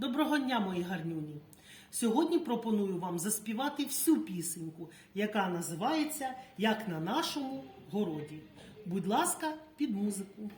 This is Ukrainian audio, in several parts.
Доброго дня, мої гарнюні! Сьогодні пропоную вам заспівати всю пісеньку, яка називається Як на нашому городі. Будь ласка, під музику.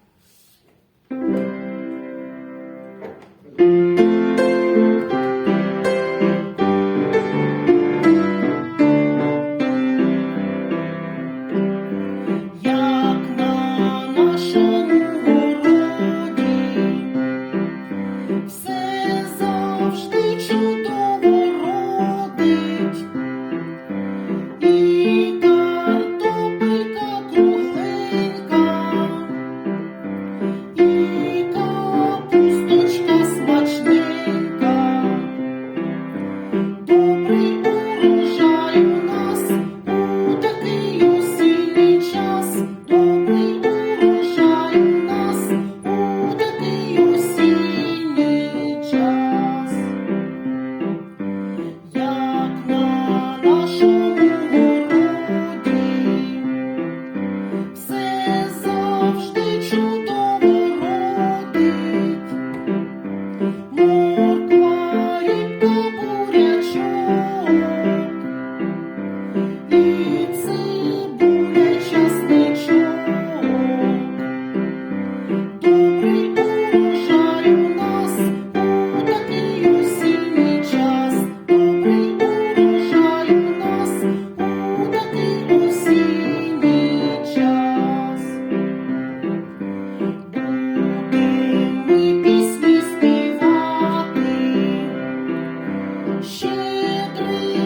share.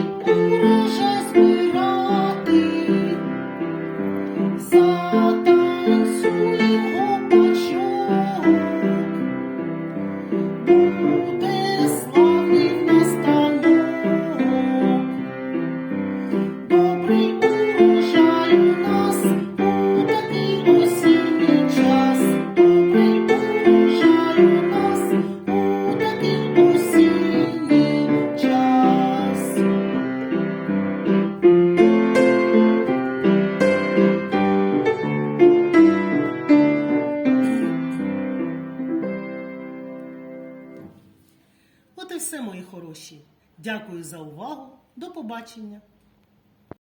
все, мої хороші. Дякую за увагу. До побачення!